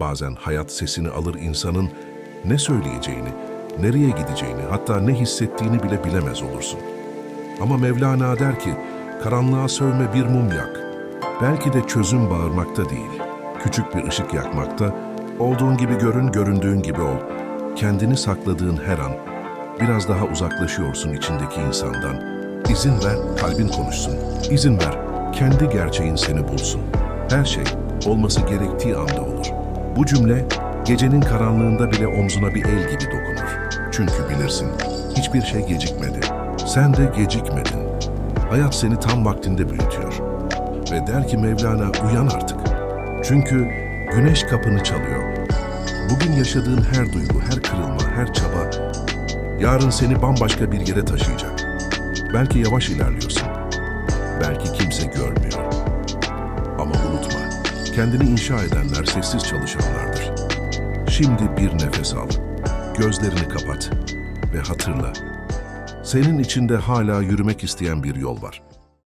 Bazen hayat sesini alır insanın ne söyleyeceğini, nereye gideceğini, hatta ne hissettiğini bile bilemez olursun. Ama Mevlana der ki, karanlığa sövme bir mum yak. Belki de çözüm bağırmakta değil, küçük bir ışık yakmakta, olduğun gibi görün, göründüğün gibi ol. Kendini sakladığın her an, biraz daha uzaklaşıyorsun içindeki insandan. İzin ver, kalbin konuşsun. İzin ver, kendi gerçeğin seni bulsun. Her şey olması gerektiği anda olur. Bu cümle, gecenin karanlığında bile omzuna bir el gibi dokunur. Çünkü bilirsin, hiçbir şey gecikmedi. Sen de gecikmedin. Hayat seni tam vaktinde büyütüyor. Ve der ki Mevlana uyan artık. Çünkü güneş kapını çalıyor. Bugün yaşadığın her duygu, her kırılma, her çaba yarın seni bambaşka bir yere taşıyacak. Belki yavaş ilerliyorsun. Kendini inşa edenler sessiz çalışanlardır. Şimdi bir nefes al, gözlerini kapat ve hatırla. Senin içinde hala yürümek isteyen bir yol var.